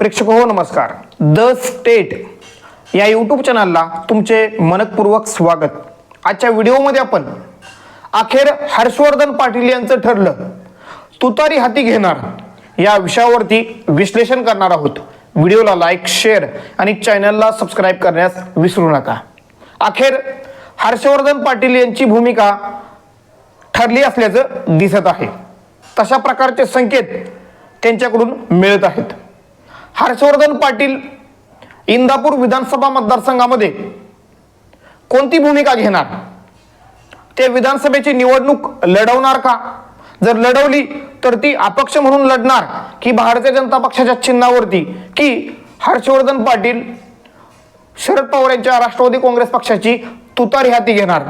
प्रेक्षक हो नमस्कार. द स्टेट या यूट्यूब चॅनलला तुमचे मनपूर्वक स्वागत. आजच्या व्हिडिओमध्ये आपण अखेर हर्षवर्धन पाटील यांचं ठरलं. तुतारी हाती घेणार या विषयावरती विश्लेषण करणार आहोत. व्हिडिओला लाईक शेअर आणि चॅनलला सबस्क्राईब करण्यास विसरू नका. अखेर हर्षवर्धन पाटील यांची भूमिका ठरली असल्याचं दिसत आहे. तशा प्रकारचे संकेत त्यांच्याकडून मिळत आहेत. हर्षवर्धन पाटील इंदापूर विधानसभा मतदारसंघामध्ये कोणती भूमिका घेणार? ते विधानसभेची निवडणूक लढवणार का? जर लढवली तर ती अपक्ष म्हणून लढणार की भारतीय जनता पक्षाच्या चिन्हावरती? की हर्षवर्धन पाटील शरद पवार यांच्या राष्ट्रवादी काँग्रेस पक्षाची तुतारी हाती घेणार?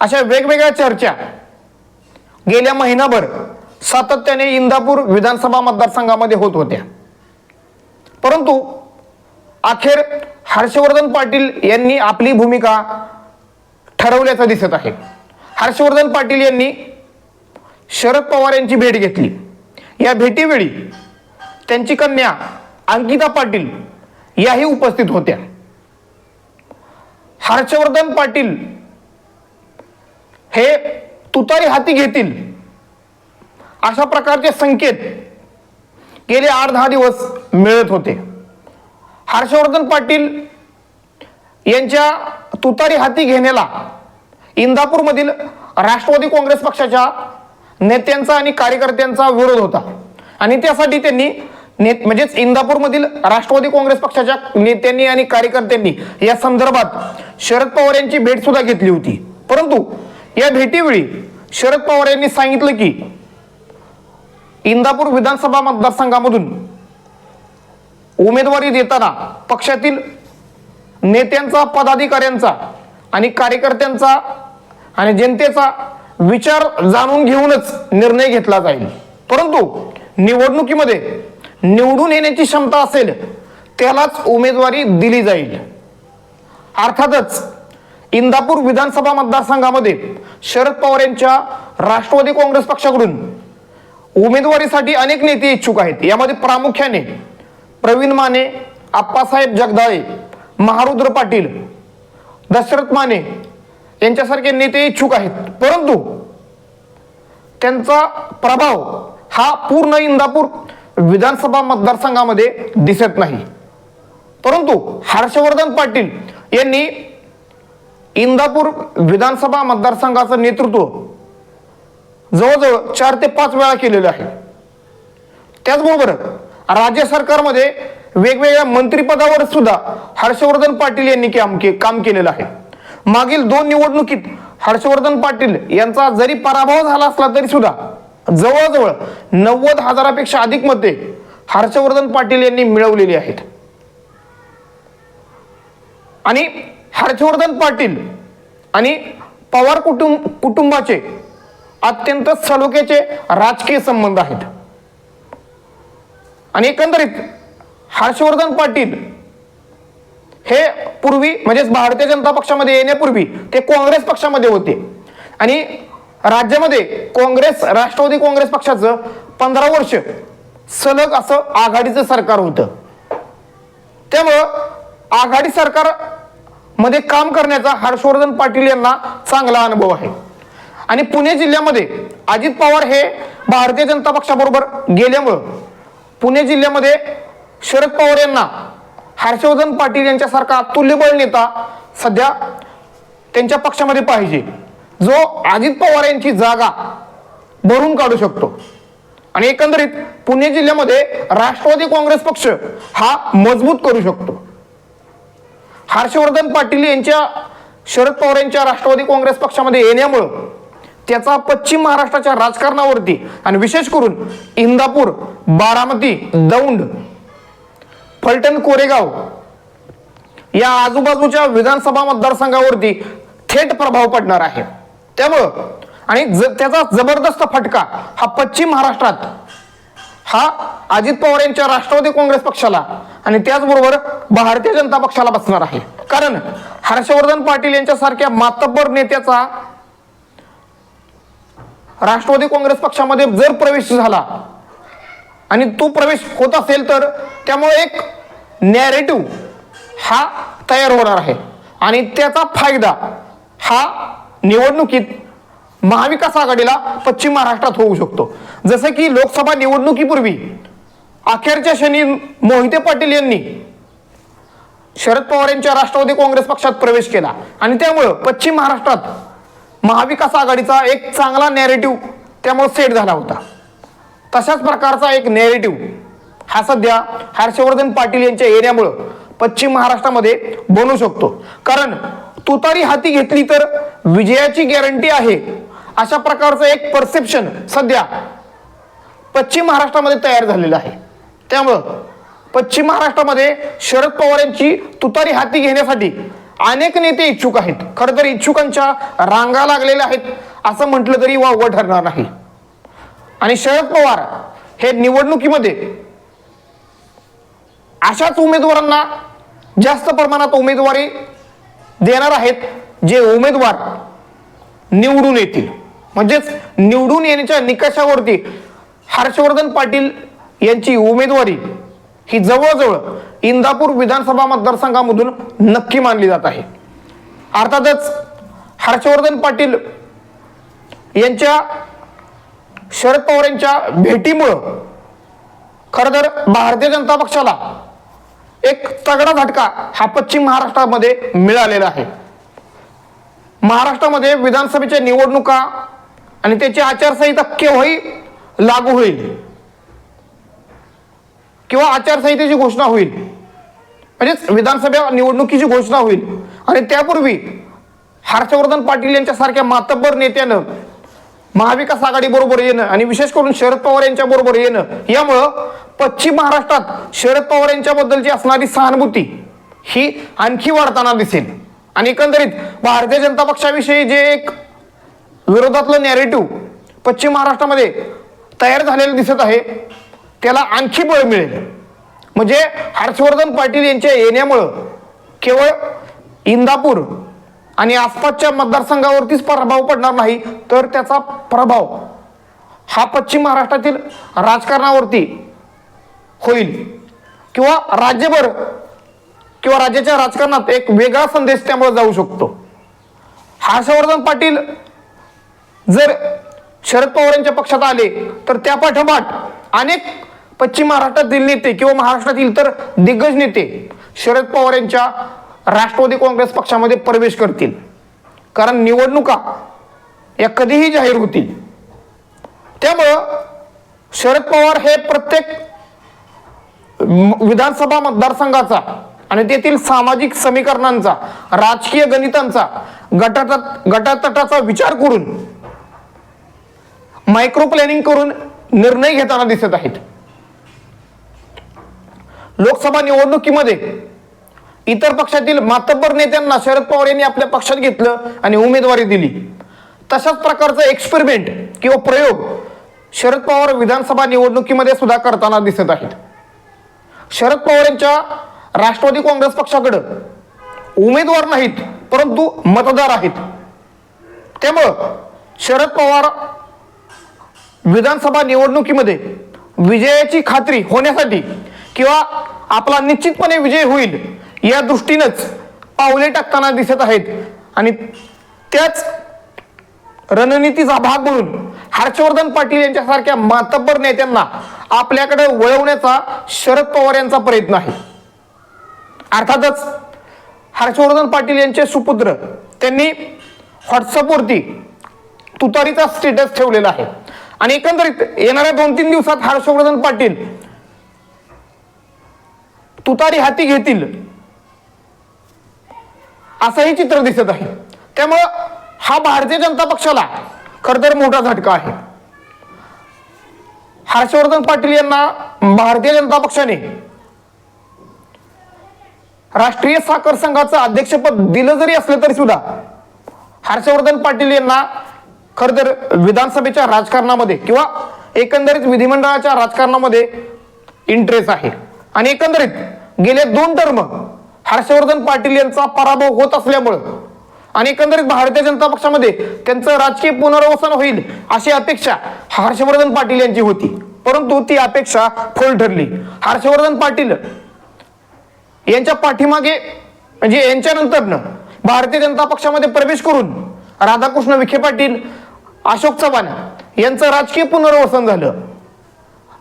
अशा वेगवेगळ्या चर्चा गेल्या महिनाभर सातत्याने इंदापूर विधानसभा मतदारसंघामध्ये होत होत्या. परंतु अखेर हर्षवर्धन पाटील यांनी आपली भूमिका ठरवल्याचं दिसत आहे. हर्षवर्धन पाटील यांनी शरद पवार यांची भेट घेतली. या भेटीवेळी त्यांची कन्या अंकिता पाटील याही उपस्थित होत्या. हर्षवर्धन पाटील हे तुतारी हाती घेतील अशा प्रकारचे संकेत गेले आठ दहा दिवस मिळत होते. हर्षवर्धन पाटील यांच्या तुतारी हाती घेण्याला इंदापूरमधील राष्ट्रवादी काँग्रेस पक्षाच्या नेत्यांचा आणि कार्यकर्त्यांचा विरोध होता. आणि त्यासाठी त्यांनी ने म्हणजेच इंदापूरमधील राष्ट्रवादी काँग्रेस पक्षाच्या नेत्यांनी आणि कार्यकर्त्यांनी या संदर्भात शरद पवार यांची भेट सुद्धा घेतली होती. परंतु या भेटीवेळी शरद पवार यांनी सांगितलं की इंदापूर विधानसभा मतदारसंघामधून उमेदवारी देताना पक्षातील नेत्यांचा पदाधिकाऱ्यांचा आणि कार्यकर्त्यांचा आणि जनतेचा विचार जाणून घेऊनच निर्णय घेतला जाईल. परंतु निवडणुकीमध्ये निवडून येण्याची क्षमता असेल त्यालाच उमेदवारी दिली जाईल. अर्थातच इंदापूर विधानसभा मतदारसंघामध्ये शरद पवार यांच्या राष्ट्रवादी काँग्रेस पक्षाकडून उमेदवारीसाठी अनेक नेते इच्छुक आहेत. यामध्ये प्रामुख्याने प्रवीण माने आप्पासाहेब जगदाळे महारुद्र पाटील दशरथ माने यांच्यासारखे नेते इच्छुक आहेत. परंतु त्यांचा प्रभाव हा पूर्ण इंदापूर विधानसभा मतदारसंघामध्ये दिसत नाही. परंतु हर्षवर्धन पाटील यांनी इंदापूर विधानसभा मतदारसंघाचं नेतृत्व जवळजवळ चार ते पाच वेळा केलेलं आहे. त्याचबरोबर राज्य सरकारमध्ये वेगवेगळ्या मंत्रिपदावर सुद्धा हर्षवर्धन पाटील यांनी काम के काम केलेलं आहे. मागील दोन निवडणुकीत हर्षवर्धन पाटील यांचा जरी पराभव झाला असला तरी सुद्धा जवळजवळ नव्वद हजारापेक्षा अधिक मते हर्षवर्धन पाटील यांनी मिळवलेली आहेत. आणि हर्षवर्धन पाटील आणि पवार कुटुंब कुटुंबाचे अत्यंत सलोख्याचे राजकीय संबंध आहेत. आणि एकंदरीत हर्षवर्धन पाटील हे पूर्वी म्हणजेच भारतीय जनता पक्षामध्ये येण्यापूर्वी ते काँग्रेस पक्षामध्ये होते. आणि राज्यामध्ये काँग्रेस राष्ट्रवादी काँग्रेस पक्षाचं पंधरा वर्ष सलग असं आघाडीचं सरकार होतं. त्यामुळं आघाडी सरकारमध्ये काम करण्याचा हर्षवर्धन पाटील यांना चांगला अनुभव आहे. आणि पुणे जिल्ह्यामध्ये अजित पवार हे भारतीय जनता पक्षाबरोबर गेल्यामुळं पुणे जिल्ह्यामध्ये शरद पवार यांना हर्षवर्धन पाटील यांच्यासारखा तुल्यबळ नेता सध्या त्यांच्या पक्षामध्ये पाहिजे. जो अजित पवार यांची जागा भरून काढू शकतो. आणि एकंदरीत पुणे जिल्ह्यामध्ये राष्ट्रवादी काँग्रेस पक्ष हा मजबूत करू शकतो. हर्षवर्धन पाटील यांच्या शरद पवार यांच्या राष्ट्रवादी काँग्रेस पक्षामध्ये येण्यामुळं त्याचा पश्चिम महाराष्ट्राच्या राजकारणावरती आणि विशेष करून इंदापूर बारामती दौंड फलटण कोरेगाव या आजूबाजूच्या विधानसभा मतदारसंघावरती थेट प्रभाव पडणार आहे. त्यामुळं आणि त्याचा जबरदस्त फटका हा पश्चिम महाराष्ट्रात हा अजित पवार यांच्या राष्ट्रवादी काँग्रेस पक्षाला आणि त्याचबरोबर भारतीय जनता पक्षाला बसणार आहे. कारण हर्षवर्धन पाटील यांच्यासारख्या मातब्बर नेत्याचा राष्ट्रवादी काँग्रेस पक्षामध्ये जर प्रवेश झाला आणि तो प्रवेश होत असेल तर त्यामुळे एक नॅरेटिव्ह हा तयार होणार आहे. आणि त्याचा फायदा हा निवडणुकीत महाविकास आघाडीला पश्चिम महाराष्ट्रात होऊ शकतो. जसं की लोकसभा निवडणुकीपूर्वी अखेरच्या क्षणी मोहिते पाटील यांनी शरद पवार यांच्या राष्ट्रवादी काँग्रेस पक्षात प्रवेश केला. आणि त्यामुळं पश्चिम महाराष्ट्रात महाविकास आघाडीचा एक चांगला नॅरेटिव्ह त्यामुळे सेट झाला होता. तशाच प्रकारचा एक नॅरेटिव्ह हा सध्या हर्षवर्धन पाटील यांच्या येण्यामुळं पश्चिम महाराष्ट्रामध्ये बनू शकतो. कारण तुतारी हाती घेतली तर विजयाची गॅरंटी आहे. अशा प्रकारचं एक परसेप्शन सध्या पश्चिम महाराष्ट्रामध्ये तयार झालेलं आहे. त्यामुळं पश्चिम महाराष्ट्रामध्ये शरद पवार यांची तुतारी हाती घेण्यासाठी अनेक नेते इच्छुक आहेत. खरं तर इच्छुकांच्या रांगा लागलेल्या आहेत. असं म्हटलं तरी वावगं ठरणार नाही. आणि शरद पवार हे निवडणुकीमध्ये अशाच उमेदवारांना जास्त प्रमाणात उमेदवारी देणार आहेत जे उमेदवार निवडून येतील. म्हणजेच निवडून येण्याच्या निकषावरती हर्षवर्धन पाटील यांची उमेदवारी ही जवळजवळ इंदापूर विधानसभा मतदारसंघामधून नक्की मानली जात आहे. अर्थातच हर्षवर्धन पाटील यांच्या शरद पवार यांच्या भेटीमुळं खरं तर भारतीय जनता पक्षाला एक तगडा झटका हा पश्चिम महाराष्ट्रामध्ये मिळालेला आहे. महाराष्ट्रामध्ये विधानसभेच्या निवडणुका आणि त्याची आचारसंहिता केव्हाही लागू होईल? किंवा आचारसंहितेची घोषणा होईल. म्हणजेच विधानसभा निवडणुकीची घोषणा होईल. आणि त्यापूर्वी हर्षवर्धन पाटील यांच्यासारख्या मातब्बर नेत्यानं महाविकास आघाडीबरोबर येणं आणि विशेष करून शरद पवार यांच्या बरोबर येणं यामुळं पश्चिम महाराष्ट्रात शरद पवार यांच्याबद्दलची असणारी सहानुभूती ही आणखी वाढताना दिसेल. आणि एकंदरीत भारतीय जनता पक्षाविषयी जे एक विरोधातलं नॅरेटिव्ह पश्चिम महाराष्ट्रामध्ये तयार झालेलं दिसत आहे त्याला आणखी बळ मिळेल. म्हणजे हर्षवर्धन पाटील यांच्या येण्यामुळं केवळ इंदापूर आणि आसपासच्या मतदारसंघावरतीच प्रभाव पडणार नाही तर त्याचा प्रभाव हा पश्चिम महाराष्ट्रातील राजकारणावरती होईल. किंवा राज्यभर किंवा राज्याच्या राजकारणात एक वेगळा संदेश त्यामुळे जाऊ शकतो. हर्षवर्धन पाटील जर शरद पवार यांच्या पक्षात आले तर त्या पाठोपाठ अनेक पश्चिम महाराष्ट्रातील नेते किंवा महाराष्ट्रातील इतर दिग्गज नेते शरद पवार यांच्या राष्ट्रवादी काँग्रेस पक्षामध्ये प्रवेश करतील. कारण निवडणुका या कधीही जाहीर होतील. त्यामुळं शरद पवार हे प्रत्येक विधानसभा मतदारसंघाचा आणि तेथील सामाजिक समीकरणांचा राजकीय गणितांचा गटातट गटातटाचा विचार करून मायक्रो प्लॅनिंग करून निर्णय घेताना दिसत आहेत. लोकसभा निवडणुकीमध्ये इतर पक्षातील मातब्बर नेत्यांना शरद पवार यांनी आपल्या पक्षात घेतलं आणि उमेदवारी दिली. तशाच प्रकारचा एक्सपेरिमेंट किंवा प्रयोग शरद पवार विधानसभा निवडणुकीमध्ये सुद्धा करताना दिसत आहेत. शरद पवार यांच्या राष्ट्रवादी काँग्रेस पक्षाकडं उमेदवार नाहीत परंतु मतदार आहेत. त्यामुळं शरद पवार विधानसभा निवडणुकीमध्ये विजयाची खात्री होण्यासाठी किंवा आपला निश्चितपणे विजय होईल या दृष्टीनंच पावले टाकताना दिसत आहेत. आणि त्याच रणनीतीचा भाग म्हणून हर्षवर्धन पाटील यांच्यासारख्या मातब्बर नेत्यांना आपल्याकडे वळवण्याचा शरद पवार यांचा प्रयत्न आहे. अर्थातच हर्षवर्धन पाटील यांचे सुपुत्र त्यांनी व्हॉट्सअपवरती तुतारीचा स्टेटस ठेवलेला आहे. आणि एकंदरीत येणाऱ्या दोन तीन दिवसात हर्षवर्धन पाटील तुतारी हाती घेतील. असंही चित्र दिसत आहे. त्यामुळं हा भारतीय जनता पक्षाला खर तर मोठा झटका आहे. हर्षवर्धन पाटील यांना भारतीय जनता पक्षाने राष्ट्रीय साखर संघाचं अध्यक्षपद दिलं जरी असलं तरी सुद्धा हर्षवर्धन पाटील यांना खर तर विधानसभेच्या राजकारणामध्ये किंवा एकंदरीत विधिमंडळाच्या राजकारणामध्ये इंटरेस्ट आहे. आणि एकंदरीत गेले दोन टर्म हर्षवर्धन पाटील यांचा पराभव होत असल्यामुळं. आणि एकंदरीत भारतीय जनता पक्षामध्ये त्यांचं राजकीय पुनर्वसन होईल अशी अपेक्षा हर्षवर्धन पाटील यांची होती. परंतु ती अपेक्षा फोल ठरली. हर्षवर्धन पाटील यांच्या पाठीमागे म्हणजे यांच्यानंतरनं भारतीय जनता पक्षामध्ये प्रवेश करून राधाकृष्ण विखे पाटील अशोक चव्हाण यांचं राजकीय पुनर्वसन झालं.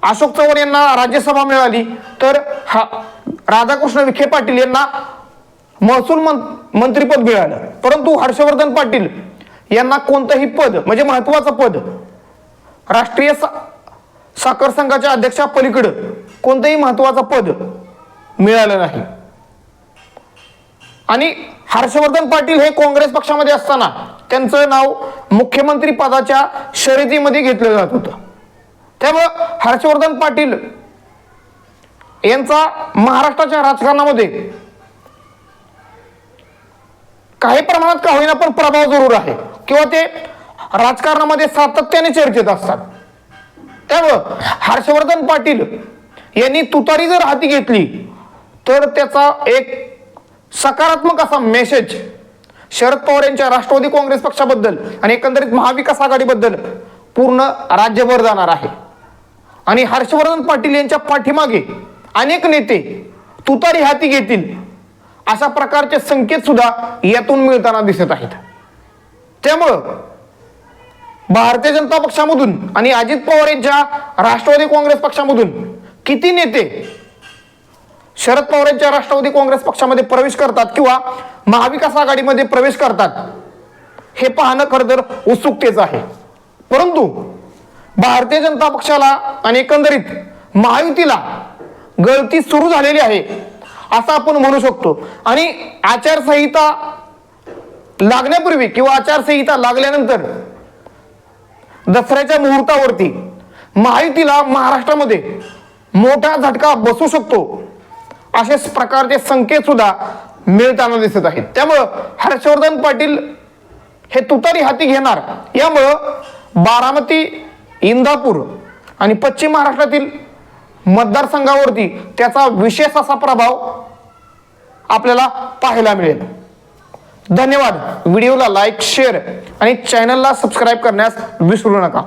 अशोक चव्हाण यांना राज्यसभा मिळाली तर हा राधाकृष्ण विखे पाटील यांना महसूल मं- मंत्रीपद मिळालं. परंतु हर्षवर्धन पाटील यांना कोणतंही पद म्हणजे महत्वाचं पद राष्ट्रीय सा- साखर संघाच्या अध्यक्षा पलीकडं कोणतंही महत्वाचं पद मिळालं नाही. आणि हर्षवर्धन पाटील हे काँग्रेस पक्षामध्ये असताना त्यांचं नाव मुख्यमंत्री पदाच्या शर्यतीमध्ये घेतलं जात होतं. त्यामुळं हर्षवर्धन पाटील यांचा महाराष्ट्राच्या राजकारणामध्ये काही प्रमाणात का होईना पण प्रभाव जरूर आहे. किंवा ते राजकारणामध्ये सातत्याने चर्चेत असतात. त्यामुळं हर्षवर्धन पाटील यांनी तुतारी जर हाती घेतली तर त्याचा एक सकारात्मक असा मेसेज शरद पवार यांच्या राष्ट्रवादी काँग्रेस पक्षाबद्दल आणि एकंदरीत महाविकास आघाडीबद्दल पूर्ण राज्यभर जाणार आहे. आणि हर्षवर्धन पाटील यांच्या पाठीमागे अनेक नेते तुतारी हाती घेतील अशा प्रकारचे संकेत सुद्धा यातून मिळताना दिसत आहेत. त्यामुळं भारतीय जनता पक्षामधून आणि अजित पवार यांच्या राष्ट्रवादी काँग्रेस पक्षामधून किती नेते शरद पवार यांच्या राष्ट्रवादी काँग्रेस पक्षामध्ये प्रवेश करतात किंवा महाविकास आघाडीमध्ये प्रवेश करतात हे पाहणं खरं तर उत्सुकतेचं आहे. परंतु भारतीय जनता पक्षाला आणि एकंदरीत महायुतीला गळती सुरू झालेली आहे असं आपण म्हणू शकतो. आणि आचारसंहिता लागण्यापूर्वी किंवा आचारसंहिता लागल्यानंतर दसऱ्याच्या मुहूर्तावरती महायुतीला महाराष्ट्रामध्ये मोठा झटका बसू शकतो असे प्रकारचे संकेत सुद्धा मिळताना दिसत आहेत. त्यामुळं हर्षवर्धन पाटील हे तुतारी हाती घेणार. यामुळं बारामती इंदापूर आणि पश्चिम महाराष्ट्रातील मतदारसंघावरती त्याचा विशेष असा प्रभाव आपल्याला पाहायला मिळेल. धन्यवाद. व्हिडिओला लाईक शेअर आणि चॅनलला सबस्क्राईब करण्यास विसरू नका.